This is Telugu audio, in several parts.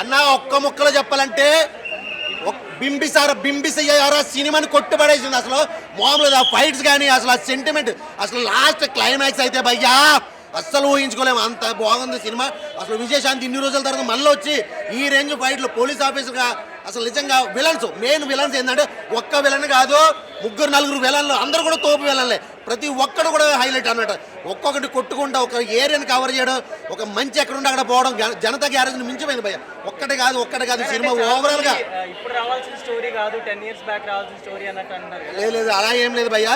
అన్న ఒక్క ముక్కలో చెప్పాలంటే బింబిసార బింబిసయ్యార సినిమాని కొట్టుబడేసింది అసలు మామూలుగా ఫైట్స్ కానీ అసలు ఆ సెంటిమెంట్ అసలు లాస్ట్ క్లైమాక్స్ అయితే భయ్యా అస్సలు ఊహించుకోలేము. అంత బాగుంది సినిమా. అసలు విజయశాంతి ఇన్ని రోజుల తర్వాత మళ్ళీ వచ్చి ఈ రేంజ్ ఫైట్లు పోలీస్ ఆఫీసర్గా అసలు నిజంగా విలన్స్ మెయిన్ విలన్స్ ఏంటంటే ఒక్క విలన్ కాదు ముగ్గురు నలుగురు విలన్లు అందరూ కూడా తోపు విలన్లే ప్రతి ఒక్కడు కూడా హైలైట్ అన్నట్టు. ఒక్కొక్కటి కొట్టుకుంటా ఒక ఏరియాని కవర్ చేయడం ఒక మంచి ఎక్కడ ఉంటే అక్కడ పోవడం జన- జనతా గ్యారేజ్ని మించిపోయింది భయ్య. ఒక్కటి కాదు ఒక్కటి కాదు సినిమా ఓవరాల్గా. ఆ, ఇప్పుడు రావాల్సిన స్టోరీ కాదు టెన్ ఇయర్స్ బ్యాక్ రావాల్సిన స్టోరీ అన్నట్టు. లేదు లేదు అలా ఏం లేదు భయ్య.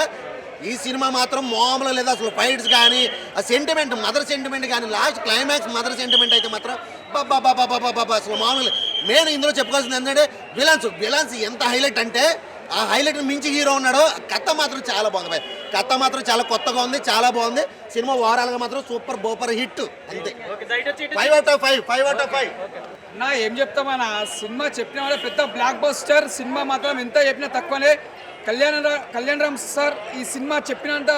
ఈ సినిమా మాత్రం మామూలు లేదు అసలు ఫైట్స్ కానీ ఆ సెంటిమెంట్ మదర్ సెంటిమెంట్ కానీ లాస్ట్ క్లైమాక్స్ మదర్ సెంటిమెంట్ అయితే మాత్రం బాబా బాబా బాబా బాబా అసలు మామూలు నేను ఇందులో చెప్పుకోవాల్సింది ఏంటంటే విలన్స్ విలన్స్ ఎంత హైలైట్ అంటే ఆ హైలైట్ మించి హీరో ఉన్నాడు కథ మాత్రం చాలా బాగుంది భయ్య కథ మాత్రం చాలా కొత్తగా ఉంది చాలా బాగుంది. సినిమా ఓవరాల్గా మాత్రం సూపర్ బూపర్ హిట్ అంతే. Five out of five five out of five నా ఏం చెప్తామన్నా సినిమా చెప్పిన వాళ్ళ పెద్ద బ్లాక్ బస్టర్ సినిమా మాత్రం ఎంత చెప్పినా తక్కువనే. కళ్యాణ్ కళ్యాణ్ రామ్ సార్ ఈ సినిమా చెప్పినంత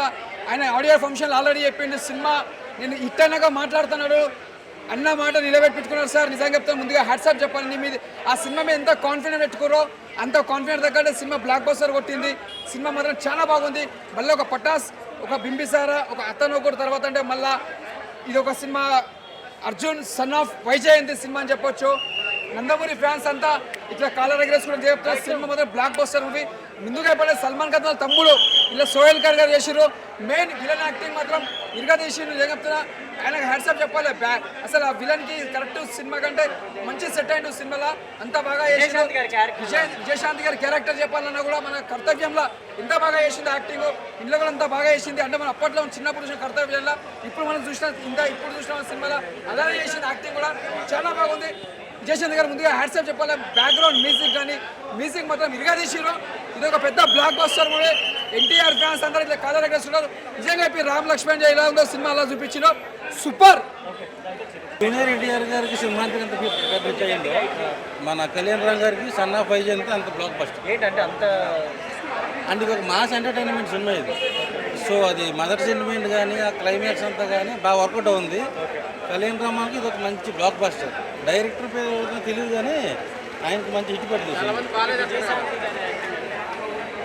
ఆయన ఆడియో ఫంక్షన్ ఆల్రెడీ చెప్పిండు. సినిమా నేను ఇట్టనగా మాట్లాడుతున్నాడు. అన్న మాట నిలబెట్టుకున్నారు సార్. నిజంగా చెప్తాను ముందుగా హ్యాట్సాప్ చెప్పాలి. నీ మీద ఆ సినిమా మీద ఎంత కాన్ఫిడెంట్ పెట్టుకోరో అంత కాన్ఫిడెంట్ దగ్గర సినిమా బ్లాక్ బస్టర్ కొట్టింది. సినిమా మాత్రం చాలా బాగుంది. మళ్ళీ ఒక పటాస్ ఒక బింబిసారా ఒక అతను ఒకటి తర్వాత అంటే మళ్ళీ ఇది ఒక cinema Arjun son of Vyjayanthi cinema అని చెప్పొచ్చు. నందమూరి ఫ్యాన్స్ అంతా ఇట్లా కాలర్ ఎగరేసుకుని చెప్తారు సినిమా మాత్రం బ్లాక్ బస్టర్ మూవీ ముందుగా పడే సల్మాన్ ఖాన్ వాళ్ళ తమ్ముడు ఇలా సోహెల్ ఖాన్ గారు చేసిర్రు. మెయిన్ విలన్ యాక్టింగ్ మాత్రం ఇరుగా తీసిండు ఏం చెప్తున్నా. ఆయనకు హ్యాట్సాప్ చెప్పాలి అసలు ఆ విలన్కి కరెక్ట్ సినిమా కంటే మంచి సెట్ అయిండు సినిమాలో. అంతా బాగా చేసిండు. విజయశాంతి గారి character. విజయ్ విజయశాంతి గారి క్యారెక్టర్ చెప్పాలన్నా కూడా మన కర్తవ్యంలో ఎంత బాగా చేసింది యాక్టింగ్ ఇంట్లో కూడా అంత బాగా చేసింది. అంటే మనం అప్పట్లో చిన్నప్పుడు చూసిన కర్తవ్యంలో ఇప్పుడు మనం చూసిన ఇంత ఇప్పుడు చూసిన సినిమాలో అలానే చేసింది యాక్టింగ్ కూడా. చాలా బాగుంది. విజయశాంతి గారు ముందుగా హ్యాట్సాప్ చెప్పాలి? బ్యాక్గ్రౌండ్ మ్యూజిక్ కానీ మ్యూజిక్ మాత్రం ఇరుగా తీసిరు ఇది ఒక పెద్ద blockbuster movie NTR fans అందరూ ఇట్లా కలర్ ఎగరేస్తున్నారు నిజంగా చెప్పి రామ్ లక్ష్మణ్ జై ఎలా ఉందో సినిమా అలా చూపించిన సూపర్ జూనియర్ ఎన్టీఆర్ గారికి సింహాంతికి అంత పెద్ద మన కళ్యాణ్ రామ్ గారికి సన్ ఆఫ్ వైజ్ అంతే అంత బ్లాక్ బస్టర్ ఏంటంటే అంత అంటే ఇది ఒక మాస్ ఎంటర్టైన్మెంట్ సినిమా ఇది. సో అది మదర్ సెంటిమెంట్ కానీ ఆ క్లైమాక్స్ అంతా కానీ బాగా వర్కౌట్ ఉంది కళ్యాణ్ రామాకి ఇది ఒక మంచి బ్లాక్ బస్టర్ డైరెక్టర్ పేరు తెలియదు కానీ ఆయనకి మంచి హిట్ పడింది సినిమా.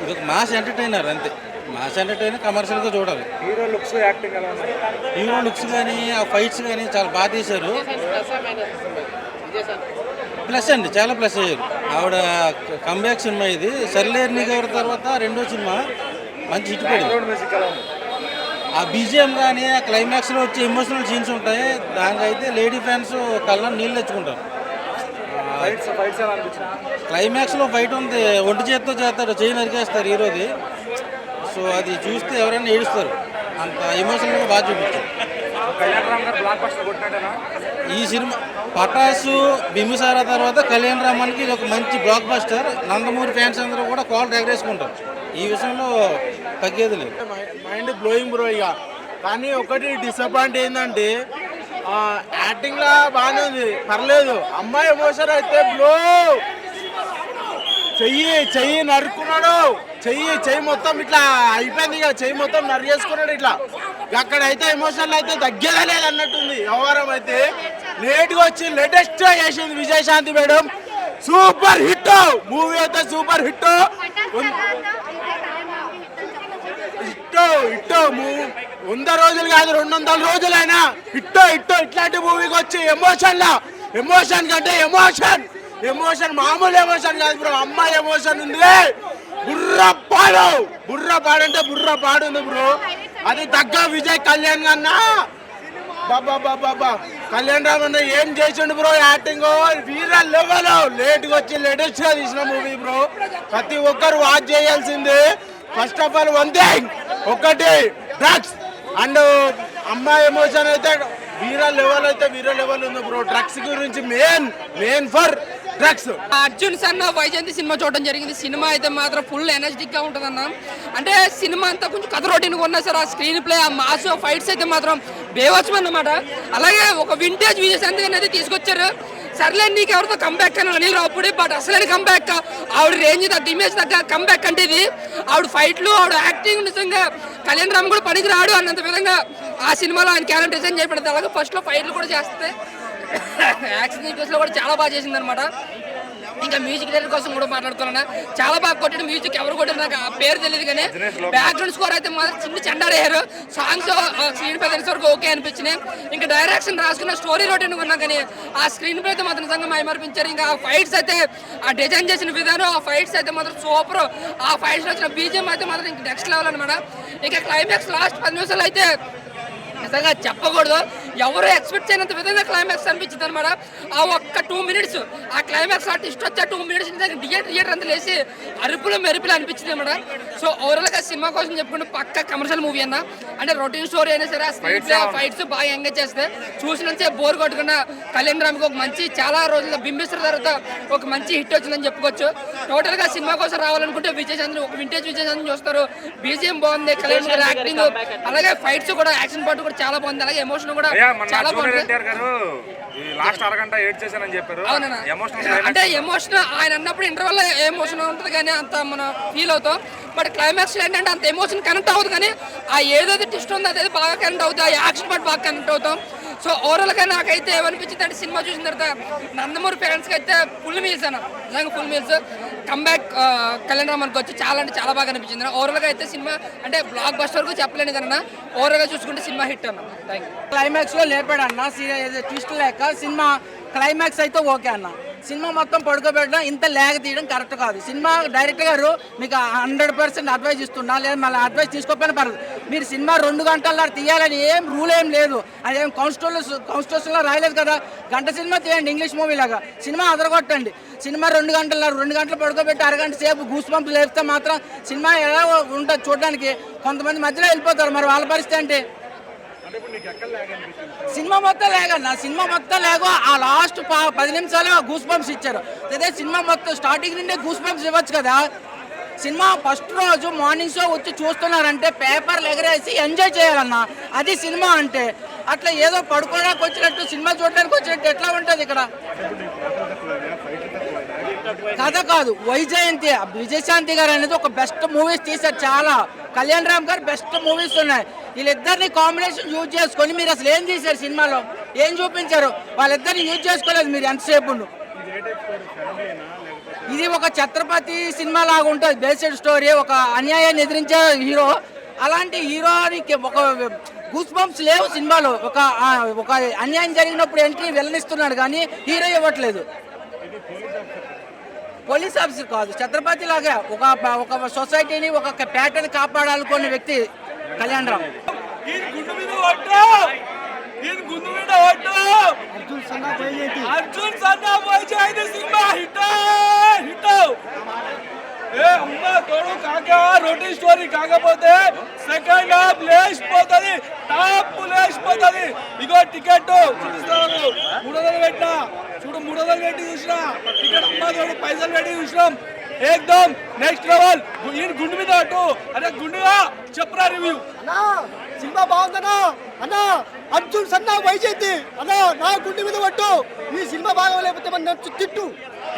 ఇది ఒక మాస్ ఎంటర్టైనర్ అంతే. మాస్ ఎంటర్టైనర్ కమర్షియల్గా చూడాలి. Hero looks acting hero looks కానీ ఆ ఫైట్స్ కానీ చాలా బాగా తీశారు. ప్లస్ అండి చాలా ప్లస్ అయ్యారు. ఆవిడ కంబ్యాక్ సినిమా ఇది. సర్లేర్ని గారి తర్వాత రెండో సినిమా మంచి హిట్ పడింది. ఆ బీజిఎం కానీ ఆ క్లైమాక్స్లో వచ్చే ఎమోషనల్ సీన్స్ ఉంటాయి. దానికైతే లేడీ ఫ్యాన్స్ కళ్ళ నీళ్ళు తెచ్చుకుంటారు. క్లైమాక్స్లో ఫైట్ ఉంది. ఒంటి చేత్తో చేస్తారు చేయి నరికేస్తారు హీరోది. సో అది చూస్తే ఎవరైనా ఏడుస్తారు. అంత ఎమోషనల్గా బాగా చూపించారు. ఈ సినిమా పటాసు బింబిసారా తర్వాత కళ్యాణ్ రామానికి ఇది ఒక మంచి బ్లాక్ బస్టర్ నందమూరి ఫ్యాన్స్ అందరూ కూడా కాల్ ఎగరేసుకుంటారు ఈ విషయంలో తగ్గేది లేదు. మైండ్ బ్లోయింగ్ బ్రో ఇక. కానీ ఒకటి డిసప్పాయింట్ ఏంటంటే యాక్టింగ్ లా బాగానే ఉంది. పర్లేదు. అమ్మాయి ఎమోషన్ అయితే బ్లో చెయ్యి చెయ్యి నరుక్కున్నాడు. చెయ్యి చెయ్యి మొత్తం ఇట్లా అయిపోయింది ఇక. చెయ్యి మొత్తం నరిగేసుకున్నాడు ఇట్లా. అక్కడైతే ఎమోషనల్ అయితే తగ్గేదే లేదు అన్నట్టుంది. వ్యవహారం అయితే లేట్గా వచ్చి లేటెస్ట్ చేసింది Vijayashanti madam. Super hit! Movie అయితే సూపర్ హిట్! ఇట్టో ఇట్టో మూవీ వంద రోజులు కాదు రెండు వందల రోజులైనా ఇట్టో ఇట్టో ఇట్లాంటి మూవీకి వచ్చి ఎమోషన్లో ఎమోషన్ కంటే ఎమోషన్ ఎమోషన్ మామూలు ఎమోషన్ కాదు బ్రో అమ్మాయి ఎమోషన్ ఉంది. బుర్ర పాడు. బుర్ర పాడంటే బుర్ర పాడు ఉంది బ్రో అది తగ్గ విజయ్ కళ్యాణ్ కన్నా బాబా బాబా బాబా కళ్యాణ్ రామ్ అన్న ఏం చేసిండు బ్రో యాక్టింగ్ వీర లెవెల్ లేట్గా వచ్చి లేటెస్ట్గా తీసిన మూవీ బ్రో ప్రతి ఒక్కరు వాచ్ చేయాల్సింది. First of all one thing ఒకటి డ్రగ్స్ అండ్ అమ్మాయి ఎమోషన్ అయితే వీర లెవెల్ అయితే వీర లెవెల్ ఉంది బ్రో డ్రగ్స్ గురించి main main for drugs. Arjun సన్న వైజయంతి సినిమా చూడడం జరిగింది. సినిమా అయితే మాత్రం ఫుల్ ఎనర్జెటిక్గా ఉంటుంది అంటే సినిమా అంతా కొంచెం కథ రొటీన్ ఉన్నా సార్ ఆ స్క్రీన్ ప్లే ఆ మాస్ ఫైట్స్ అయితే మాత్రం బేవచ్చు అన్నమాట. అలాగే ఒక వింటేజ్ విజయశాంతి అనేది తీసుకొచ్చారు. సర్లే నీకు ఎవరితో కంబ్యాక్ అని అనిల్ రావుడి బట్ అసలైన కంబ్యాక్ ఆవిడ రేంజ్ తగ్గ ఇమేజ్ తగ్గ కంబ్యాక్ అంటే ఇది. ఆవిడ ఫైట్లు ఆవిడ యాక్టింగ్ నిజంగా కళ్యాణ్ రామ్ కూడా పనికి రాడు అన్నంత విధంగా ఆ సినిమాలో ఆయన క్యారెక్టర్ డిజైన్ చేయబడింది. అలాగే ఫస్ట్లో ఫైట్లు కూడా చేస్తే యాక్సిడెంట్ కేసులో కూడా చాలా బాగా చేసింది అనమాట ఇంకా మ్యూజిక్ డైరెక్టర్ కోసం కూడా మాట్లాడుతున్నా చాలా బాగా కొట్టాడు మ్యూజిక్ ఎవరు కొట్టారు నాకు ఆ పేరు తెలియదు కానీ బ్యాక్గ్రౌండ్ స్కోర్ అయితే మాత్రం చిన్న చండారేయారు సాంగ్స్ స్క్రీన్ ప్లే తెలిసే వరకు ఓకే అనిపించినాయి. ఇంకా డైరెక్షన్ రాసుకున్న స్టోరీ రొటీన్ ఉన్నా కానీ ఆ స్క్రీన్ పై అయితే మాత్రం నిజంగా మైమర్పించారు. ఇంకా ఆ ఫైట్స్ అయితే ఆ డిజైన్ చేసిన విధానం ఆ ఫైట్స్ అయితే మాత్రం సూపర్ ఆ ఫైట్స్ వచ్చిన బీజిఎం అయితే మాత్రం ఇంకా నెక్స్ట్ లెవెల్ అనమాట ఇంకా క్లైమాక్స్ లాస్ట్ పది నిమిషాలు అయితే నిజంగా చెప్పకూడదు. ఎవరు ఎక్స్పెక్ట్ చేయనంత విధంగా క్లైమాక్స్ అనిపించింది అనమాట. ఆ ఒక్క టూ మినిట్స్ ఆ క్లైమాక్స్ ఆ ట్విస్ట్ వచ్చే టూ మినిట్స్ థియేటర్ థియేటర్ అంతా లేసి అరుపులు మెరుపులు అనిపించింది అనమాట. సో ఓవరాల్గా సినిమా కోసం చెప్పుకుంటే పక్క కమర్షియల్ మూవీ అన్న. అంటే రొటీన్ స్టోరీ అయినా సరే ఆ స్క్రీన్ ప్లే ఫైట్స్ బాగా ఎంగేజ్ చేస్తే చూసినంతే బోర్ కొట్టుకున్న కళ్యాణ్ రామ్కి ఒక మంచి చాలా రోజుల బింబిస్తున్న తర్వాత ఒక మంచి హిట్ వచ్చిందని చెప్పుకోవచ్చు. టోటల్గా సినిమా కోసం రావాలనుకుంటే విజయ్ చంద్ర ఒక వింటేజ్ విజయ్ చంద్ర చూస్తారు. బీజిఎం బాగుంది కళ్యాణ్ యాక్టింగ్ అలాగే ఫైట్స్ కూడా యాక్షన్ పార్ట్ కూడా చాలా బాగుంది. అలాగే ఎమోషన్ కూడా చాలా గారు లాస్ట్ అరగంట ఏడ్ చేశానని చెప్పారు. ఎమోషనల్ అంటే ఎమోషన్ ఆయన అన్నప్పుడు ఇంటర్వల్ ఎమోషన్ ఉంటుంది కానీ అంత మనం ఫీల్ అవుతాం. బట్ క్లైమాక్స్ ఏంటంటే అంత ఎమోషన్ కనెక్ట్ అవ్వదు కానీ ఆ ఏదైతే ట్విస్ట్ ఉందో అదే బాగా కనెక్ట్ అవుతుంది ఆ యాక్షన్ పార్ట్ బాగా కనెక్ట్ అవుతాం. సో ఓవరాల్గా నాకైతే ఏమనిపించింది అంటే సినిమా చూసిన తర్వాత నందమూరి ఫ్యాన్స్కి అయితే ఫుల్ మీల్స్ అన్న. నిజంగా ఫుల్ మీల్స్ కంబ్యాక్ కళ్యాణ్ మనకు వచ్చి చాలా అంటే చాలా బాగా అనిపించింది. ఓవరాల్గా అయితే సినిమా అంటే బ్లాక్ బస్టర్కు చెప్పలేను కన్నా ఓవరాల్గా చూసుకుంటే సినిమా హిట్ అన్న. థ్యాంక్ క్లైమాక్స్ లేపాడు అన్న. ట్విస్ట్ లేక సినిమా క్లైమాక్స్ అయితే ఓకే అన్న. సినిమా మొత్తం పడుకోబెట్టడం ఇంత లేక తీయడం కరెక్ట్ కాదు. సినిమా డైరెక్టర్ గారు మీకు హండ్రెడ్ పర్సెంట్ అడ్వైస్ ఇస్తున్నా లేదా మళ్ళీ అడ్వైస్ తీసుకోకపోయినా పర్లేదు. మీరు సినిమా రెండు గంటల తీయాలని ఏం రూల్ ఏం లేదు. అదేం కాన్స్టిట్యూషన్ కాన్స్టిట్యూషన్లో రాయలేదు కదా. గంట సినిమా తీయండి ఇంగ్లీష్ మూవీ లాగా. సినిమా అదరగొట్టండి. సినిమా రెండు గంటల రెండు గంటలు పడుకోబెట్టి అరగంట సేపు గూస్ పంప్స్ లేపితే మాత్రం సినిమా ఎలా ఉంటుంది చూడడానికి? కొంతమంది మధ్యలో వెళ్ళిపోతారు. మరి వాళ్ళ పరిస్థితి ఏంటి? సినిమా మొత్తం లేగన్న సినిమా మొత్తం లేగో ఆ. లాస్ట్ పది నిమిషాలు గూస్ బంప్స్ ఇచ్చారు. అదే సినిమా మొత్తం స్టార్టింగ్ నుండే గూస్ బంప్స్ ఇవ్వచ్చు కదా. సినిమా ఫస్ట్ రోజు మార్నింగ్ షో వచ్చి చూస్తున్నారంటే పేపర్లు ఎగరేసి ఎంజాయ్ చేయాలన్న. అది సినిమా అంటే. అట్లా ఏదో పడుకోవడానికి వచ్చినట్టు సినిమా చూడడానికి వచ్చినట్టు ఎట్లా ఉంటుంది ఇక్కడ? కథ కాదు వైజయంతి. విజయశాంతి గారు అనేది ఒక బెస్ట్ మూవీస్ తీశారు చాలా. కళ్యాణ్ రామ్ గారు బెస్ట్ మూవీస్ ఉన్నాయి. వీళ్ళిద్దరిని కాంబినేషన్ యూజ్ చేసుకొని మీరు అసలు ఏం తీశారు సినిమాలో? ఏం చూపించారు? వాళ్ళిద్దరిని యూజ్ చేసుకోలేదు మీరు ఎంతసేపు ఇది ఒక ఛత్రపతి సినిమా లాగా ఉంటుంది బేస్డ్ స్టోరీ ఒక అన్యాయాన్ని ఎదిరించే హీరో. అలాంటి హీరోకి ఒక గూస్ బంప్స్ లేవు సినిమాలో. ఒక ఒక అన్యాయం జరిగినప్పుడు ఎంట్రీ వెళ్ళనిస్తున్నాడు కానీ హీరో ఇవ్వట్లేదు. పోలీస్ ఆఫీసర్ కాదు ఛత్రపతి లాగా ఒక ఒక సొసైటీని ఒక ప్యాటర్న్ కాపాడాలనుకున్న వ్యక్తి Kalyan Ram Arjun son of Vizag cinema hit hit. ఏ అమ్మ తోడు కాక రొటీన్ స్టోరీ కాకపోతే సెకండ్ హాఫ్ లేచిపోతుంది టాప్ లేచిపోతుంది. ఇగో టికెట్ చూపిస్తారు మూడు వందలు పెట్టినా. చూడు మూడు వందలు పెట్టి చూసిన. టికెట్ అమ్మ తోడు పైసలు పెట్టి చూసినాం. ఏకదమ్ నెక్స్ట్ లెవెల్ ఈయన గుండు మీద అటు అరే గుండుగా చెప్పరా రివ్యూ అన్నా సినిమా బాగుందన్నా అన్నా అర్జున్ సన్నా వైజయంతి అన్నా నా గుండె మీద పట్టు. ఈ సినిమా బాగోలేకపోతే మన నన్ను తిట్టు.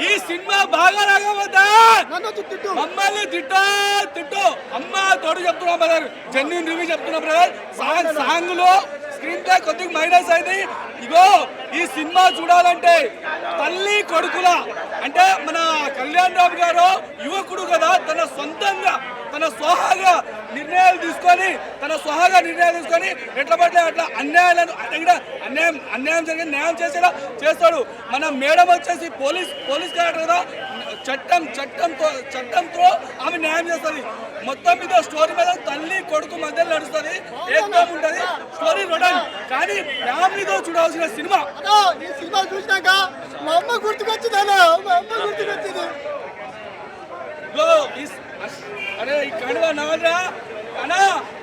ఈ సినిమా బాగా రాకపోతే నన్ను తిట్టు? మమ్మల్ని తిట్టా తిట్టు. అమ్మ తోడు చెప్తున్నా బ్రదర్ జెన్యున్ రివ్యూ చెప్తున్నా బ్రదర్ సాంగ్ సాంగ్లో స్క్రీన్ ప్లే కొద్దిగా మైనస్ అయింది. ఇగో ఈ సినిమా చూడాలంటే తల్లి కొడుకుల అంటే మన కళ్యాణ్ రావు గారు యువకుడు కదా తన సొంతంగా తన స్వహాగా నిర్ణయాలు తీసుకొని తన స్వహాగా నిర్ణయాలు తీసుకొని ఎట్లా పడితే అట్లా అన్యాయాలను అడిగిన అన్యాయం అన్యాయం జరిగిన న్యాయం చేసేలా చేస్తాడు. మన మేడం వచ్చేసి పోలీస్ పోలీస్ క్యారెక్టర్ కదా చట్టం చట్టంతో చట్టంతో ఆమె న్యాయం చేస్తుంది. మొత్తం మీద స్టోరీ మీద తల్లి కొడుకు మధ్య నడుస్తుంది. ఏకం ఉంటది స్టోరీ రొడన్. కానీ ఫ్యామిలీతో చూడాల్సిన సినిమా. ఈ సినిమా చూసినాక మా అమ్మ గుర్తుకొచ్చింది మా అమ్మ గుర్తుకొచ్చింది. అరే ఈ కడువ నవరా అనా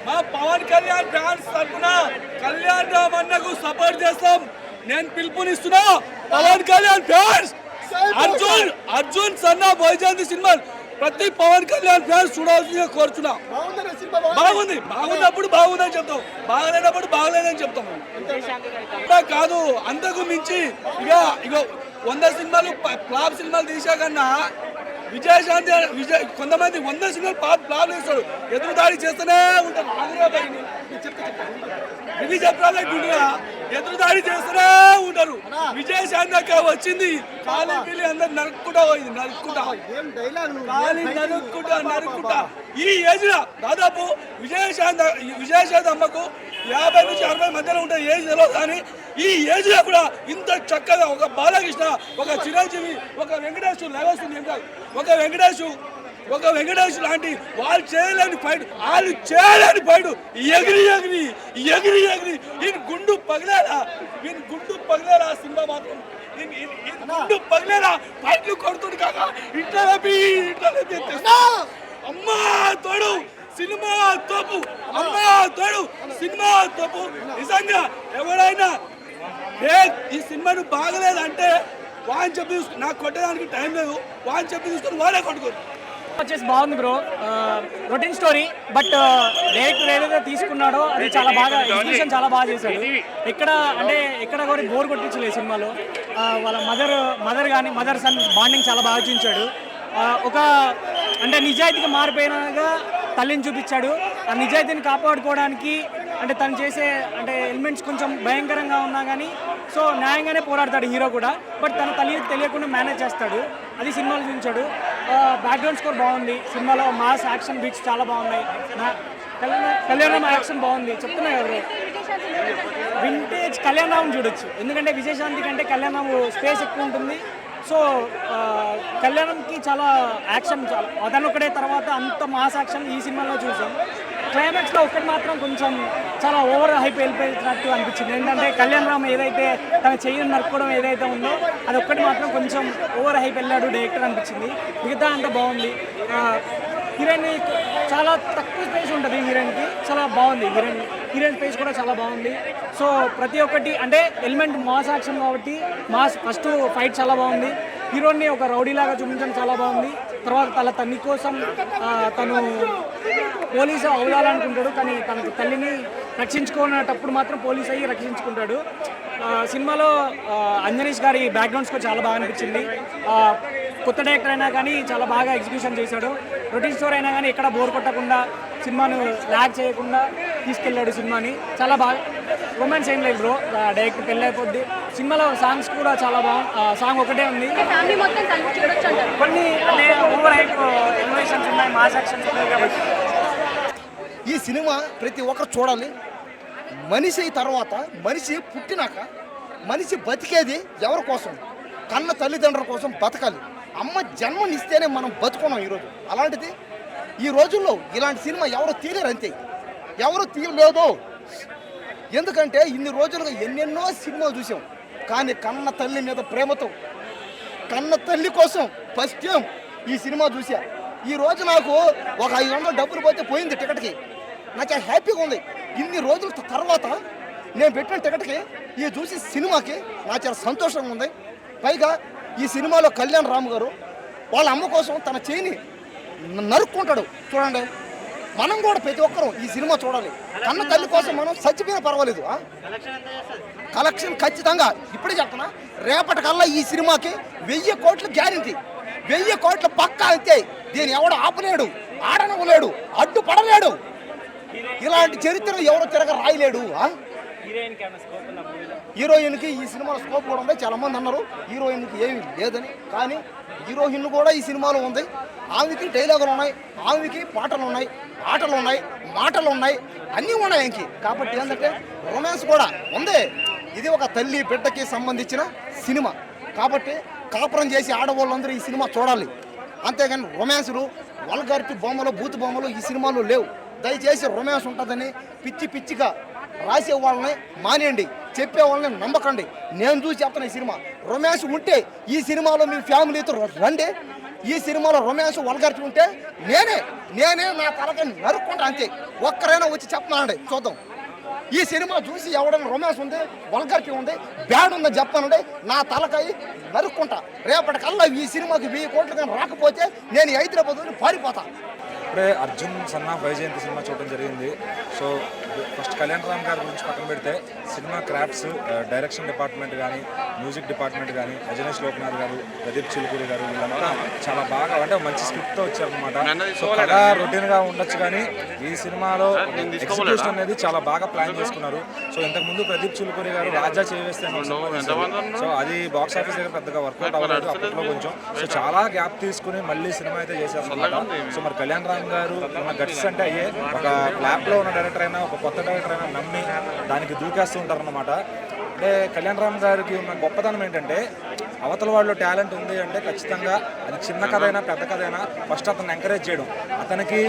మా పవన్ కళ్యాణ్ ఫ్యాన్స్ తరఫున కళ్యాణ్ రామ్ అన్నకు సపోర్ట్ చేస్తాం. నేను పిలుపునిస్తున్నా. Pawan Kalyan fans! Arjun Arjun son of Vyjayanthi cinema ప్రతి పవన్ కళ్యాణ్ ఫ్యాన్స్ చూడాల్సిందిగా కోరుచున్నా. బాగుంది. బాగున్నప్పుడు బాగుందని చెప్తాం. బాగలేనప్పుడు బాగలేదని చెప్తాం. కాదు అంతకు మించి ఇక ఇక వంద సినిమాలు ఫ్లాప్ సినిమాలు తీసా కన్నా విజయశాంతి విజయ్ కొంతమంది వంద సినిమాలు ఫ్లాప్ ఫ్లాప్ చేస్తాడు. ఎదురు దాడి చేస్తూనే ఉంటారు ఆంధ్రబాబు చెప్పాలి గుండుగా. ఎదురుదాడి చేస్తూనే ఉంటారు విజయశాంతక వచ్చింది. కాలి పిల్లి అందరు నరుక్కుంటా పోయింది నరుక్కుంటా. కాలి నరుక్కుంటా నరుక్కుంటా. ఈ ఏజ్లో దాదాపు విజయశాంత విజయశాంత అమ్మకు యాభై నుంచి అరవై మధ్యలో ఉంటే ఏజ్ తెలియదు. కానీ ఈ ఏజ్లో కూడా ఇంత చక్కగా ఒక బాలకృష్ణ ఒక చిరంజీవి ఒక ఏం కాదు ఒక వెంకటేష్ ఒక వెంకటేష్ లాంటి వాళ్ళు చేయలేని ఫైట్ వాళ్ళు చేయలేని ఫైట్. ఎగిరి ఎగిరి ఎగిరి ఎగిరి. ఈయన గుండు పగిలేలా ఈయన గుండు పగిలేలా సినిమా మాత్రం? గుండు పగిలేలా ఫైట్లు కొడుతుంది కాక. ఇట్లా ఇట్లా. అమ్మా తోడు. సినిమా తోపు. అమ్మా తోడు. సినిమా తోపు. నిజంగా ఎవరైనా ఏ ఈ సినిమాను బాగలేదంటే వాని చెప్పి నాకు కొట్టడానికి టైం లేదు. వాని చెప్పి చూసుకొని వాళ్ళే కొట్టుకోరు. వచ్చేసి బాగుంది bro routine story but director ఏదైతే తీసుకున్నాడో అది చాలా బాగా ఎగ్జిక్యూషన్ చాలా బాగా చేశాడు. ఎక్కడ అంటే ఎక్కడ కూడా బోర్ కొట్టించలేదు సినిమాలో. వాళ్ళ మదర్ మదర్ కానీ మదర్ సన్ బాండింగ్ చాలా బాగా చూపించాడు. ఒక అంటే నిజాయితీగా మారిపోయినగా తల్లిని చూపించాడు. ఆ నిజాయితీని కాపాడుకోవడానికి అంటే తను చేసే అంటే ఎలిమెంట్స్ కొంచెం భయంకరంగా ఉన్నా కానీ సో న్యాయంగానే పోరాడతాడు హీరో కూడా. బట్ తన తల్లి తెలియకుండా మేనేజ్ చేస్తాడు. అది సినిమాలో చూపించాడు. బ్యాక్గ్రౌండ్ స్కోర్ బాగుంది. సినిమాలో మాస్ యాక్షన్ బీట్స్ చాలా బాగున్నాయి. నా- కళ్యాణం యాక్షన్ బాగుంది. చెప్తున్నా కదా వింటేజ్ కళ్యాణం చూడొచ్చు. ఎందుకంటే విజయశాంతి కంటే కళ్యాణం స్పేస్ ఎక్కువ ఉంటుంది. సో కళ్యాణంకి చాలా యాక్షన్ చాలా అదనొక్కడే తర్వాత అంత మాస్ యాక్షన్ ఈ సినిమాలో చూసాం. క్లైమాక్స్లో ఒక్కటి మాత్రం కొంచెం చాలా ఓవర్ హైప్ వెళ్ళిపోయినట్టు అనిపించింది. ఏంటంటే కళ్యాణ్ రామ్ ఏదైతే తన చెయ్యి నరుక్కోవడం ఏదైతే ఉందో అది ఒక్కటి మాత్రం కొంచెం ఓవర్ హైప్ వెళ్ళాడు డైరెక్టర్ అనిపించింది. మిగతా అంతా బాగుంది. హీరోయిన్ చాలా తక్కువ స్పేస్ ఉంటుంది హీరోయిన్కి. చాలా బాగుంది. హీరోయిన్ హీరోయిన్ స్పేస్ కూడా చాలా బాగుంది. సో ప్రతి ఒక్కటి అంటే ఎలిమెంట్ మాస్ యాక్షన్ కాబట్టి మాస్ ఫస్ట్ ఫైట్ చాలా బాగుంది. హీరోని ఒక రౌడీలాగా చూపించడం చాలా బాగుంది. తర్వాత తన తల్లి కోసం తను పోలీసు అవ్వాలనుకుంటాడు కానీ తన తల్లిని రక్షించుకునేటప్పుడు మాత్రం పోలీస్ అయ్యి రక్షించుకుంటాడు. సినిమాలో అంజనీష్ గారి బ్యాక్గ్రౌండ్ స్కోర్ చాలా బాగా అనిపించింది. కొత్త డైరెక్టర్ అయినా కానీ చాలా బాగా ఎగ్జిక్యూషన్ చేశాడు. రొటీన్ స్టోర్ అయినా కానీ ఎక్కడ బోర్ కొట్టకుండా సినిమాను ల్యాగ్ చేయకుండా తీసుకెళ్ళాడు సినిమాని. చాలా బాగా రొమాన్స్ ఏం లేదు బ్రో డైరెక్ట్ పెళ్ళి అయిపోద్ది. సినిమాలో సాంగ్స్ కూడా చాలా బాగా సాంగ్ ఒకటే ఉంది. కొన్ని ఓవర్ హైప్ ఇన్వెషన్స్ ఉన్నాయి మాస్ యాక్షన్స్ ఉన్నాయి కాబట్టి. ఈ సినిమా ప్రతి ఒక్కరు చూడాలి. మనిషి తర్వాత మనిషి పుట్టినాక మనిషి బతికేది ఎవరి కోసం? కన్న తల్లిదండ్రుల కోసం బతకాలి. అమ్మ జన్మనిస్తేనే మనం బతుకున్నాం ఈరోజు. అలాంటిది ఈ రోజుల్లో ఇలాంటి సినిమా ఎవరు తీయలేరు అంతే. ఎవరు తీయలేదు. ఎందుకంటే ఇన్ని రోజులుగా ఎన్నెన్నో సినిమాలు చూసాం. కానీ కన్న తల్లి మీద ప్రేమతో కన్న తల్లి కోసం ఫస్ట్ టైం ఈ సినిమా చూసా. ఈ రోజు నాకు ఒక ఐదు వందల డబ్బులు పోతే పోయింది టికెట్కి. నాకు చాలా హ్యాపీగా ఉంది. ఇన్ని రోజుల తర్వాత నేను పెట్టిన టికెట్కి ఈ చూసి సినిమాకి నాకు చాలా సంతోషంగా ఉంది. పైగా ఈ సినిమాలో కళ్యాణ్ రామ్ గారు వాళ్ళ అమ్మ కోసం తన చేయిని నరుక్కుంటాడు. చూడండి. మనం కూడా ప్రతి ఒక్కరూ ఈ సినిమా చూడాలి. కన్న తల్లి కోసం మనం చచ్చిపోయినా పర్వాలేదు? కలెక్షన్ ఖచ్చితంగా ఇప్పుడే చెప్తున్నా. రేపటికల్లా ఈ సినిమాకి వెయ్యి కోట్లు గ్యారంటీ. వెయ్యి కోట్ల పక్కా అంతే. దీని ఎవడు ఆపలేడు ఆడనవలేడు అడ్డుపడలేడు. ఇలాంటి చరిత్ర ఎవరు తిరగ రాయలేడు? హీరోయిన్కి ఈ సినిమాలో స్కోప్ కూడా ఉంది. చాలా మంది అన్నారు హీరోయిన్కి ఏమీ లేదని. కానీ హీరోయిన్ కూడా ఈ సినిమాలో ఉంది. ఆమెకి డైలాగులు ఉన్నాయి ఆమెకి పాటలు ఉన్నాయి ఆటలు ఉన్నాయి మాటలు ఉన్నాయి అన్నీ ఉన్నాయి ఆయనకి. కాబట్టి ఏంటంటే రొమాన్స్ కూడా ఉంది. ఇది ఒక తల్లి బిడ్డకి సంబంధించిన సినిమా. కాబట్టి కాపురం చేసి ఆడవాళ్ళందరూ ఈ సినిమా చూడాలి. అంతేగాని రొమాన్సులు వల్గారిటీ బొమ్మలు బూత్ బొమ్మలు ఈ సినిమాలో లేవు. దయచేసి రొమాన్స్ ఉంటుందని పిచ్చి పిచ్చిగా రాసే వాళ్ళని మానేయండి. చెప్పే వాళ్ళని నమ్మకండి. నేను చూసి చెప్తాను ఈ సినిమా. రొమాన్స్ ఉంటే ఈ సినిమాలో మీ ఫ్యామిలీతో రండి. ఈ సినిమాలో రొమాన్స్ వల్గారిటీ ఉంటే నేనే నేనే నా తలకి నరుక్కుంటా అంతే. ఒక్కరైనా వచ్చి చెప్పమనండి. చూద్దాం. ఈ సినిమా చూసి ఎవడైనా రొమాన్స్ ఉంది వల్గారిటీ ఉంది బ్యాడ్ ఉందని చెప్పానంటే నా తలకాయ నరుక్కుంటా. రేపటికల్లా ఈ సినిమాకి వెయ్యి కోట్లు కానీ రాకపోతే నేను హైదరాబాద్ నుండి పారిపోతా. ఇప్పుడే అర్జున్ సన్నా వైజయంతి సినిమా చూడడం జరిగింది. సో ఫస్ట్ కళ్యాణ్ రామ్ గారి గురించి పక్కన పెడితే సినిమా క్రాఫ్ట్స్ డైరెక్షన్ డిపార్ట్మెంట్ కానీ మ్యూజిక్ డిపార్ట్మెంట్ కానీ అజనేష్ లోక్నాథ్ గారు ప్రదీప్ చిలుకూరి గారు వీళ్ళంతా చాలా బాగా అంటే మంచి స్క్రిప్ట్తో వచ్చారనమాట సో కథ రొటీన్గా ఉండొచ్చు కానీ ఈ సినిమాలో ఎగ్జిక్యూషన్ అనేది చాలా బాగా ప్లాన్ చేసుకున్నారు. సో ఇంతకు ముందు ప్రదీప్ చిలుకూరి గారు రాజా చేవేస్తే చేశారు. సో అది బాక్స్ ఆఫీస్ దగ్గర పెద్దగా వర్కౌట్ అవ్వలేదు అప్పట్లో కొంచెం. సో చాలా గ్యాప్ తీసుకుని మళ్ళీ సినిమా అయితే చేశారు సో మరి కళ్యాణ్ రామ్ గారు ఉన్న గట్స్ అంటే అయ్యే ఒక ల్యాబ్లో ఉన్న డైరెక్టర్ అయినా ఒక కొత్త డైరెక్టర్ అయినా నమ్మి దానికి దూకేస్తూ ఉంటారు అనమాట అంటే కళ్యాణ్ రామ్ గారికి ఉన్న గొప్పతనం ఏంటంటే అవతల వాళ్ళు టాలెంట్ ఉంది అంటే ఖచ్చితంగా అది చిన్న కథ అయినా పెద్ద కథ అయినా ఫస్ట్ అతను ఎంకరేజ్ చేయడం. అతనికి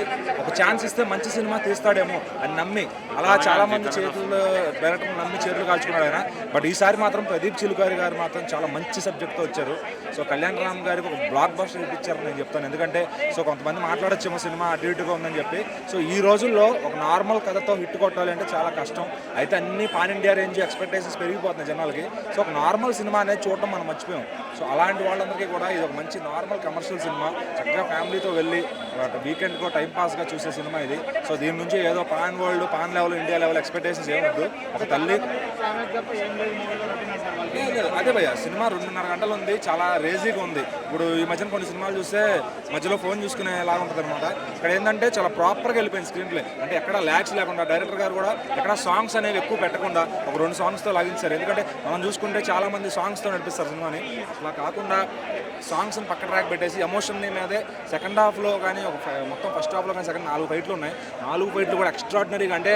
ఒక ఛాన్స్ ఇస్తే మంచి సినిమా తీస్తాడేమో అని నమ్మి అలా చాలా మంది చేతులు బెరటం నమ్మి చేతులు కాల్చుకున్నాడు ఆయన. బట్ ఈసారి మాత్రం ప్రదీప్ చిలుకారి గారు మాత్రం చాలా మంచి సబ్జెక్ట్తో వచ్చారు. సో కళ్యాణ్ రామ్ గారికి ఒక బ్లాక్ బస్టర్ ఇప్పించారు నేను చెప్తాను. ఎందుకంటే సో కొంతమంది మాట్లాడొచ్చేమో సినిమా అటు ఇటుగా ఉందని చెప్పి. సో ఈ రోజుల్లో ఒక నార్మల్ కథతో హిట్ కొట్టాలి అంటే చాలా కష్టం. అయితే అన్ని పాన్ ఇండియా రేంజ్ ఎక్స్పెక్టేషన్స్ పెరిగిపోతున్నాయి జనాలకి. సో ఒక నార్మల్ సినిమా అనేది చూడటం మనం మర్చిపోయాం. సో అలాంటి వాళ్ళందరికీ కూడా ఇది ఒక మంచి నార్మల్ కమర్షియల్ సినిమా చక్కగా ఫ్యామిలీతో వెళ్ళి వీకెండ్ కో టైం పాస్గా చూసే సినిమా ఇది. సో దీని నుంచి ఏదో pan world pan level India level expectations ఏమొద్దు. ఒక తల్లి అదే భయ్య సినిమా రెండున్నర గంటలు ఉంది చాలా రేజీగా ఉంది. ఇప్పుడు ఈ మధ్యన కొన్ని సినిమాలు చూస్తే మధ్యలో ఫోన్ చూసుకునేలాగా ఉంటుంది అనమాట ఇక్కడ ఏంటంటే చాలా ప్రాపర్గా వెళ్ళిపోయింది స్క్రీన్ ప్లే అంటే ఎక్కడ ల్యాక్స్ లేకుండా డైరెక్టర్ గారు కూడా ఎక్కడ సాంగ్స్ అనేవి ఎక్కువ పెట్టకుండా ఒక రెండు సాంగ్స్తో లాగించారు. ఎందుకంటే మనం చూసుకుంటే చాలా మంది సాంగ్స్తో నడిపిస్తారు సినిమాని. అట్లా కాకుండా సాంగ్స్ని పక్క ట్రాక్ పెట్టేసి ఎమోషన్ని మీదే సెకండ్ హాఫ్లో కానీ ఒక మొత్తం ఫస్ట్ హాఫ్లో కానీ సెకండ్ నాలుగు ఫైట్లు ఉన్నాయి. నాలుగు ఫైట్లు కూడా ఎక్స్ట్రాడినరీగా అంటే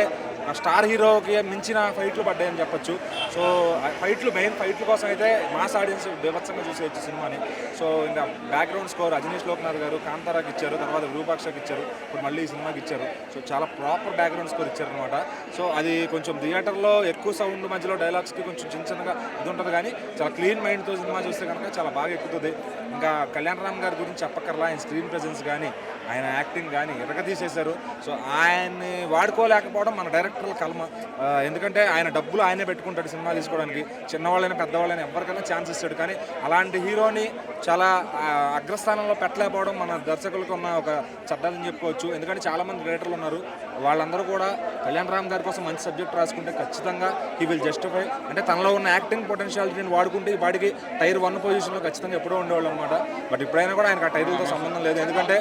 స్టార్ హీరోకి మించిన ఫైట్లు పడ్డాయని చెప్పొచ్చు. సో ఆ ఫైట్లు మెయిన్ ఫైట్ల కోసం అయితే మాస్ ఆడియన్స్ బీభత్సంగా చూసేయచ్చు సినిమాని. సో ఇంకా బ్యాక్గ్రౌండ్ స్కోర్ అజనీష్ లోక్నాథ్ గారు కాంతారాకి ఇచ్చారు తర్వాత విరూపాక్షకి ఇచ్చారు ఇప్పుడు మళ్ళీ ఈ సినిమాకి ఇచ్చారు. సో చాలా ప్రాపర్ బ్యాక్గ్రౌండ్ స్కోర్ ఇచ్చారనమాట సో అది కొంచెం థియేటర్లో ఎక్కువ సౌండ్ మధ్యలో డైలాగ్స్కి కొంచెం చిన్న చిన్నగా ఇది ఉంటుంది కానీ చాలా క్లీన్ మైండ్తో సినిమా చూస్తే కనుక చాలా బాగా ఎక్కుతుంది. ఇంకా కళ్యాణ్ రామ్ గారి గురించి చెప్పక్కర్లా ఆయన స్క్రీన్ ప్రెజెన్స్ కానీ ఆయన యాక్టింగ్ కానీ ఎరగ తీసేశారు. సో ఆయన్ని వాడుకోలేకపోవడం మన డైరెక్ట్ డైరెక్టర్ల కల్మ. ఎందుకంటే ఆయన డబ్బులు ఆయనే పెట్టుకుంటాడు సినిమా తీసుకోవడానికి. చిన్నవాళ్ళైనా పెద్దవాళ్ళైనా ఎవరికైనా ఛాన్స్ ఇస్తాడు. కానీ అలాంటి హీరోని చాలా అగ్రస్థానంలో పెట్టలేకపోవడం మన దర్శకులకు ఉన్న ఒక చట్టాలని చెప్పుకోవచ్చు. ఎందుకంటే చాలామంది క్రియేటర్లు డైరెక్టర్లు ఉన్నారు. వాళ్ళందరూ కూడా కళ్యాణ్ రామ్ గారి కోసం మంచి సబ్జెక్ట్ రాసుకుంటే ఖచ్చితంగా హీ విల్ జస్టిఫై అంటే తనలో ఉన్న యాక్టింగ్ పొటెన్షియాలిటీని వాడుకుంటే ఈ వాడికి టైర్ వన్ పొజిషన్లో ఖచ్చితంగా ఎప్పుడో ఉండేవాళ్ళు అనమాట బట్ ఇప్పుడైనా కూడా ఆయనకు ఆ టైర్లతో సంబంధం లేదు. ఎందుకంటే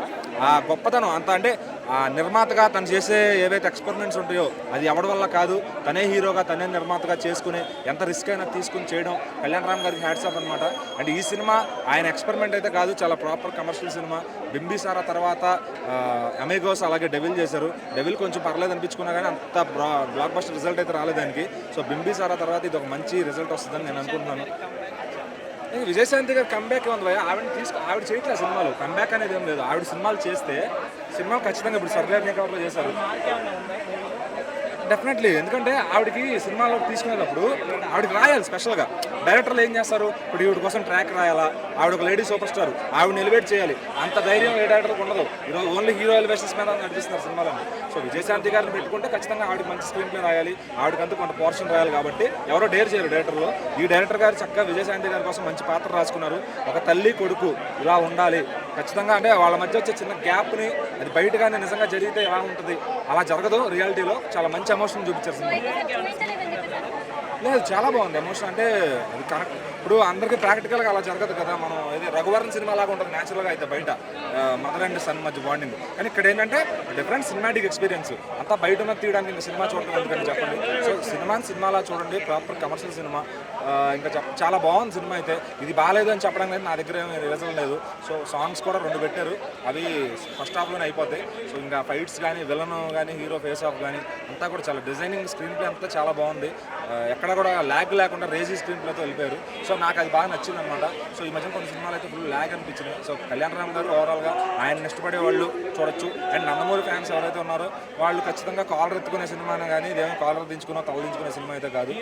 ఆ గొప్పతనం. అంత అంటే ఆ నిర్మాతగా తను చేసే ఏవైతే ఎక్స్పెరిమెంట్స్ ఉంటాయో అది ఎవరి వల్ల కాదు. తనే హీరోగా తనే నిర్మాతగా చేసుకుని ఎంత రిస్క్ అయినా తీసుకుని చేయడం కళ్యాణ్ రామ్ గారికి హ్యాట్స్ ఆఫ్ అనమాట అండ్ ఈ సినిమా ఆయన ఎక్స్పెరిమెంట్ అయితే కాదు చాలా ప్రాపర్ కమర్షియల్ సినిమా. బింబిసారా తర్వాత అమేగోస్ అలాగే డెవిల్ చేశారు. డెవిల్ కొంచెం పర్లేదు అనిపించుకున్నా కానీ అంత బ్లాక్ బస్టర్ రిజల్ట్ అయితే రాలేదు దానికి సో బింబిసారా తర్వాత ఇది ఒక మంచి రిజల్ట్ వస్తుందని నేను అనుకుంటున్నాను. విజయశాంతి గారు కంబ్యాక్ ఉంది భయ ఆవిడ తీసుకు ఆవిడ చేయట్లేదు సినిమాలు. కంబ్యాక్ అనేది ఏం లేదు. ఆవిడ సినిమాలు చేస్తే సినిమా ఖచ్చితంగా ఇప్పుడు సర్వేర్ మేకవర్లో చేశారు. డెఫినెట్లీ ఎందుకంటే ఆవిడకి సినిమాలో తీసుకునేటప్పుడు ఆవిడకి రాయాలి స్పెషల్గా డైరెక్టర్లు ఏం చేస్తారు? ఇప్పుడు ఈవిడ కోసం ట్రాక్ రాయాలా? ఆవిడ ఒక లేడీ సూపర్ స్టార్ ఆవిడ ఎలివేట్ చేయాలి. అంత ధైర్యం ఏ డైరెక్టర్కి ఉండదు. ఈరోజు ఓన్లీ హీరో ఎలివేషన్స్ మీద నడిపిస్తున్నారు సినిమాలని సో విజయశాంతి గారిని పెట్టుకుంటే ఖచ్చితంగా ఆవిడకి మంచి స్క్రీన్ ప్లే రాయాలి. ఆవిడకంతా కొంత పోర్షన్ రాయాలి కాబట్టి ఎవరో డేర్ చేయరు డైరెక్టర్లో. ఈ డైరెక్టర్ గారు చక్కగా విజయశాంతి గారి కోసం మంచి పాత్ర రాసుకున్నారు. ఒక తల్లి కొడుకు ఇలా ఉండాలి. ఖచ్చితంగా అంటే వాళ్ళ మధ్య వచ్చే చిన్న గ్యాప్ని అది బయటగానే నిజంగా జరిగితే ఎలా ఉంటుంది? అలా జరగదు. రియాలిటీలో చాలా మంచి ఎమోషన్ చూపించారు సినిమా. లేదు చాలా బాగుంది. ఎమోషన్ అంటే అది కరెక్ట్. ఇప్పుడు అందరికీ ప్రాక్టికల్గా అలా జరగదు కదా. మనం ఇది రఘువరన్ సినిమా లాగా ఉంటుంది న్యాచురల్గా అయితే బయట. మదర్ అండ్ సన్ మధ్య బాండింగ్ కానీ ఇక్కడ ఏంటంటే డిఫరెంట్ సినిమాటిక్ ఎక్స్పీరియన్స్ అంతా బయట ఉన్న తీయడానికి ఇంకా సినిమా చూడటం ఎందుకంటే చెప్పండి. సో సినిమాని సినిమాలా చూడండి ప్రాపర్ కమర్షియల్ సినిమా. ఇంకా చాలా బాగుంది సినిమా అయితే. ఇది బాగాలేదు అని చెప్పడం కానీ నా దగ్గర ఏమీ రీజన్ లేదు. సో సాంగ్స్ కూడా రెండు పెట్టారు. అవి ఫస్ట్ హాఫ్లోనే అయిపోతాయి. సో ఇంకా ఫైట్స్ కానీ విలన్ కానీ హీరో ఫేస్ ఆఫ్ కానీ అంతా కూడా చాలా డిజైనింగ్ స్క్రీన్ ప్లే అంతా చాలా బాగుంది. ఎక్కడ కూడా ల్యాగ్ లేకుండా రేజీ స్క్రీన్ ప్లేతో వెళ్ళిపోయారు. సో సో నాకు అది బాగా నచ్చింది అనమాట సో ఈ మధ్య కొన్ని సినిమాలు అయితే ఫుల్ ల్యాగ్ అనిపించినాయి. సో కళ్యాణ్ రామ్ గారు ఓవరాల్గా ఆయన ఇష్టపడే వాళ్ళు చూడొచ్చు. అండ్ నందమూరి ఫ్యాన్స్ ఎవరైతే ఉన్నారో వాళ్ళు ఖచ్చితంగా కాలర్ ఎత్తుకునే సినిమానే కానీ ఇదేమో కాలర్ దించుకున్న తల దించుకునే సినిమా అయితే కాదు.